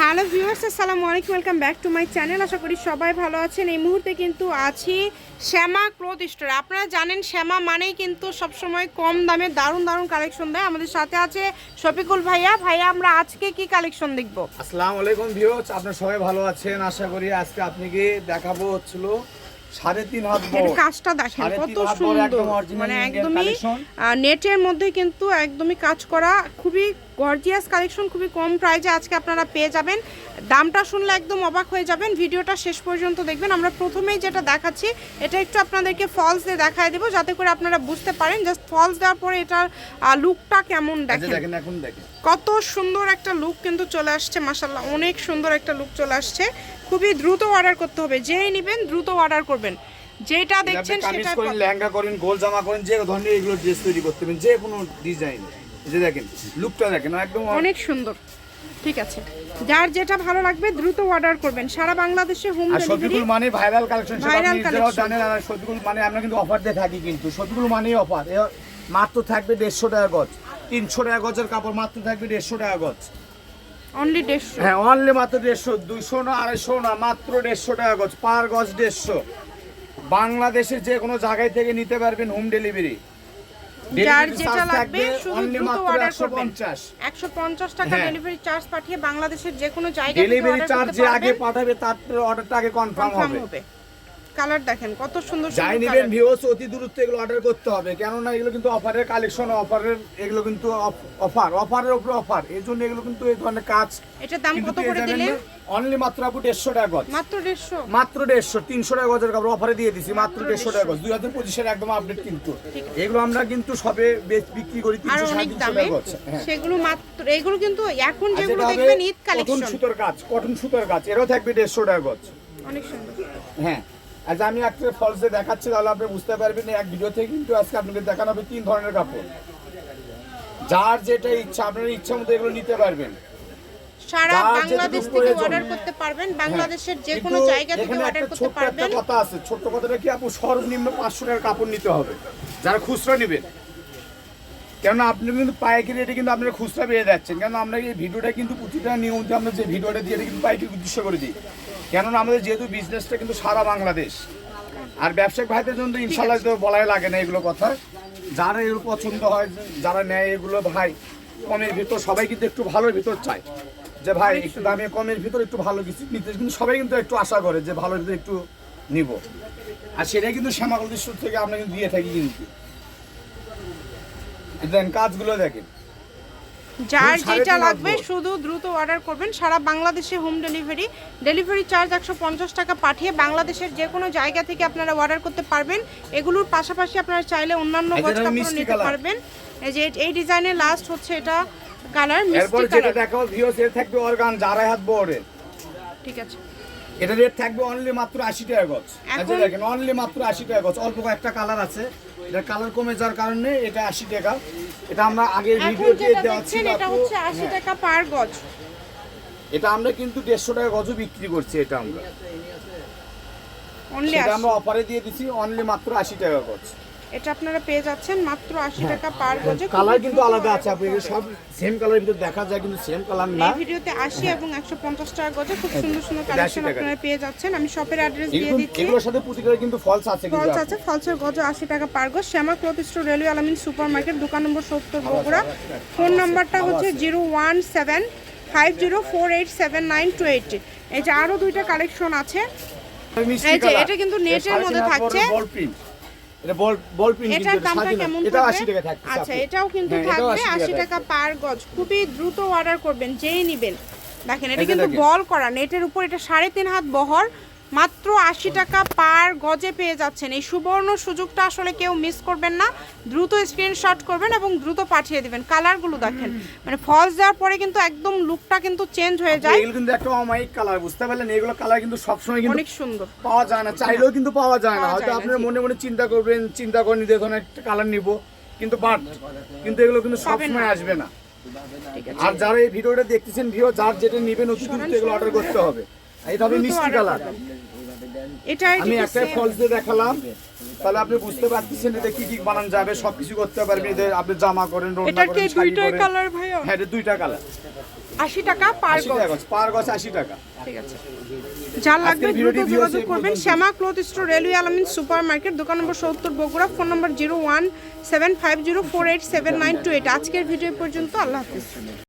Hello viewers আসসালামু আলাইকুম welcome back to my channel. আশা করি সবাই ভালো আছেন। এই মুহূর্তে কিন্তু আছি শ্যামা ক্লোথ স্টোরে। আপনারা জানেন শ্যামা মানেই কিন্তু সবসময় কম দামে দারুণ দারুণ কালেকশন দেয়। আমাদের সাথে আছে শফিকুল ভাইয়া। ভাইয়া আমরা আজকে কি কালেকশন দেখব? আসসালামু আলাইকুম ভিউয়ার্স আপনারা সবাই ভালো আছেন? আশা করি আজকে আপনাকে দেখাবো হচ্ছিল সাড়ে তিন হাত কাজটা দেখেন কত সুন্দর। মানে একদমই নেটের মধ্যে কিন্তু একদমই কাজ করা খুবই গর্জিয়াস কালেকশন খুবই কম প্রাইজে আজকে আপনারা পেয়ে যাবেন। দামটা শুনলে একদম অবাক হয়ে যাবেন। ভিডিওটা শেষ পর্যন্ত দেখবেন। আমরা প্রথমেই যেটা দেখাচ্ছি এটা একটু আপনাদেরকে ফলস দিয়ে দেখায় দেবো যাতে করে আপনারা বুঝতে পারেন জাস্ট ফলস দেওয়ার পরে এটার লুকটা কেমন দেখেন। এখন দেখেন। কত সুন্দর একটা লুক কিন্তু চলে আসছে মাসাল্লাহ অনেক সুন্দর একটা লুক চলে আসছে। খুবই দ্রুত অর্ডার করতে হবে। যেই নেবেন দ্রুত অর্ডার করবেন। যেটা দেখছেন সেটা লেহেঙ্গা করেন গোল জামা করেন যে ধরনের এগুলো ড্রেস তৈরি করতে পারেন যে কোনো ডিজাইন যে দেখেন লুকটা দেখেন একদম অনেক সুন্দর। ঠিক আছে। যার যেটা ভালো লাগবে দ্রুত অর্ডার করবেন। সারা বাংলাদেশে হোম ডেলিভারি মানে ভাইরাল কালেকশন collection। জানেন আর শফিকুল মানে আমরা কিন্তু অফার দিয়ে থাকি কিন্তু। শফিকুল মানেই অফার মাত্র থাকবে দেড়শো টাকা গজ। তিনশো টাকা গজের কাপড় মাত্র থাকবে দেড়শো টাকা গজ। অনলি দেড়শো। হ্যাঁ অনলি মাত্র দেড়শো দুইশো না আড়াইশো না মাত্র দেড়শো টাকা গজ। পার গজ দেড়শো। বাংলাদেশের যে কোনো জায়গায় থেকে নিতে পারবেন হোম ডেলিভারি যার যেটা লাগবে শুধু দ্রুত অর্ডার করবেন পঞ্চাশ। একশো পঞ্চাশ টাকা হ্যাঁ। ডেলিভারি চার্জ পাঠিয়ে বাংলাদেশের যে কোনো জায়গায় ডেলিভারি চার্জ যে আগে পাঠাবে তার অর্ডারটা আগে কনফার্ম হবে। কালার দেখেন কত সুন্দর যাই নেবেন ভিউস অতি দূরত্ব এগুলো অর্ডার করতে হবে। কেননা এগুলো কিন্তু অফারের কালেকশন অফারের এগুলো কিন্তু অফার অফারের উপরে অফার এই জন্য এগুলো কিন্তু এই ধরনের কাজ এটার দাম কত করে দিলেন অনলি মাত্র আপু দেড়শো টাকা গজ। মাত্র দেড়শো? মাত্র দেড়শো তিনশো টাকা গজের কাপড় অফারে দিয়ে দিছি মাত্র দেড়শো টাকা গজ। দুই হাজার পঁচিশের একদম আপডেট কিন্তু। এগুলো আমরা কিন্তু সবে বিক্রি করি তিনশো সাড়ে অনেক তিনশো দামে। টাকা গজ। হ্যাঁ। সেগুলো মাত্র এগুলো কিন্তু এখন যেগুলো দেখবেন ঈদ কটন সুতোর কাজ কটন সুতোর কাজ। এরও থাকবে দেড়শো টাকা গজ। অনেক সুন্দর। হ্যাঁ। আজ আমি একটা ফলসে দেখাচ্ছি তাহলে আপনি বুঝতে পারবেন এক ভিডিওতে কিন্তু আজকে আপনাকে দেখানো হবে তিন ধরনের কাপড়। যার যেটা ইচ্ছা আপনার ইচ্ছা মতো এগুলো নিতে পারবেন। সারা বাংলাদেশ থেকে অর্ডার করতে পারবেন বাংলাদেশের যে কোনো জায়গা থেকে অর্ডার করতে পারবেন। কথা আছে কথাটা কি আপু? সর্বনিম্ন পাঁচশো টাকার কাপড় নিতে হবে। যারা খুচরা নেবেন কেননা আপনি কিন্তু পাইকারি রেটে কিন্তু আপনারা খুচরা পেয়ে যাচ্ছেন। কেন আমরা এই ভিডিওটা কিন্তু প্রতিটা নিয়মিত আমরা যে ভিডিওটা দিয়ে এটা কিন্তু পাইকারি উদ্দেশ্য করে দিই। কেননা আমাদের যেহেতু বিজনেসটা কিন্তু সারা বাংলাদেশ। আর ব্যবসায়িক ভাইদের জন্য তো ইনশাল্লাহ তো বলাই লাগে না এগুলো কথা। যারা এগুলো পছন্দ হয় যারা নেয় এগুলো ভাই কমের ভিতর সবাই কিন্তু একটু ভালোর ভিতর চায়। যে ভাই একটু দামে কমের ভিতর একটু ভালো কিছু নিতে কিন্তু সবাই কিন্তু একটু আশা করে যে ভালোর ভিতরে একটু নিব। আর সেটাই কিন্তু শ্যামাকল দৃশ্য থেকে আমরা কিন্তু দিয়ে থাকি কিন্তু। দেখেন কাজগুলো দেখেন। যার যেটা লাগবে শুধু দ্রুত অর্ডার করবেন। সারা বাংলাদেশে হোম ডেলিভারি ডেলিভারি চার্জ একশো পঞ্চাশ টাকা পাঠিয়ে বাংলাদেশের যে কোনো জায়গা থেকে আপনারা অর্ডার করতে পারবেন। এগুলোর পাশাপাশি আপনারা চাইলে অন্যান্য এই গজ কাপড় নিতে পারবেন। এই যে এই ডিজাইনের লাস্ট হচ্ছে এটা কালার এরপর মিষ্টি যেটা কালার দেখাবো এর থাকবে অর্গান যারা হাত বড়ের ঠিক আছে। এটা রেট থাকবে অনলি মাত্র আশি টাকা গজ। আচ্ছা দেখেন অনলি মাত্র আশি টাকা গজ। অল্প কয়েকটা কালার আছে। এটা কালার কমে যাওয়ার কারণে এটা আশি টাকা। এটা আমরা আগে ভিডিও যেটা দেওয়া ছিল এটা হচ্ছে আশি হ্যাঁ, টাকা পার গজ। এটা আমরা কিন্তু দেড়শো টাকা গজও বিক্রি করছি এটা আমরা। অনলি সেটা আমরা অফারে দিয়ে দিছি অনলি মাত্র আশি টাকা গজ। এটা আপনারা পেয়ে যাচ্ছেন মাত্র আশি টাকা পার গজে। কালার কিন্তু আলাদা আছে আপনি সব সেম কালারের ভিতর দেখা যায় কিন্তু সেম কালার না। এই ভিডিওতে আশি এবং একশো পঞ্চাশ টাকা গজে খুব সুন্দর সুন্দর কালেকশন আপনারা পেয়ে যাচ্ছেন। আমি শপের অ্যাড্রেস দিয়ে দিচ্ছি। এগুলোর সাথে প্রতিকারে কিন্তু ফলস আছে কিন্তু ফলস। আছে ফলসের গজ আশি টাকা পার গজ। Shyama cloth store railway Alamin super market দোকান নম্বর সত্তর বগুড়া। ফোন নাম্বারটা হচ্ছে zero one seven five zero four eight seven nine two eight. এই যে আরও দুইটা কালেকশন আছে। এই যে, এটা কিন্তু নেটের মধ্যে থাকছে। বল প্রিন্ট এটা বল বল প্রিন্ট এটার দামটা কেমন এটা 80 টাকা থাকছে আচ্ছা এটাও কিন্তু হ্যাঁ, থাকবে 80 আশি টাকা টাকা পার গজ। খুবই দ্রুত অর্ডার করবেন যেই নিবেন। দেখেন এটা কিন্তু। বল করা নেটের উপর এটা সাড়ে তিন হাত বহর মাত্র আশি টাকা পার গজে পেয়ে যাচ্ছেন। এই সুবর্ণ সুযোগটা আসলে কেউ মিস করবেন না। দ্রুত স্ক্রিনশট করবেন এবং দ্রুত পাঠিয়ে দিবেন। কালারগুলো দেখেন। মানে ফলস দেওয়ার পরে কিন্তু একদম লুকটা কিন্তু চেঞ্জ হয়ে যায়। এগুলো কিন্তু একটা অমায়িক কালার বুঝতে পারলেন? এগুলো কালার কিন্তু সবসময় কিন্তু অনেক সুন্দর। পাওয়া যায় না। চাইলেও কিন্তু পাওয়া যায় না। হয়তো আপনার মনে মনে চিন্তা করবেন চিন্তা করেন যে ধরনের একটা কালার নিব কিন্তু বাট কিন্তু এগুলো কিন্তু সবসময় আসবে না। ঠিক আছে। আর যারা এই ভিডিওটা দেখতেছেন ভিডিও যার যেটা নেবেন দ্রুত এগুলো অর্ডার করতে হবে। এই হবে মিষ্টি কালার। আমি একটা ফলস দিয়ে দেখালাম। তাহলে আপনি বুঝতে পারতেছেন এটা কি কি বানান যাবে সবকিছু করতে পারবেন এদের আপনি জামা করেন রোনা করেন শাড়ি করেন। কালার ভাইয়া হ্যাঁ এটা দুইটা কালার। আশি টাকা পার গজ। পার গছ আশি টাকা। ঠিক আছে। যার লাগবে দ্রুত যোগাযোগ করবেন। Shyama cloth store railway Alamin super market দোকান নম্বর সত্তর Bogura phone number zero one seven five zero four eight seven nine two eight. আজকের ভিডিও পর্যন্ত আল্লাহ হাফিজ।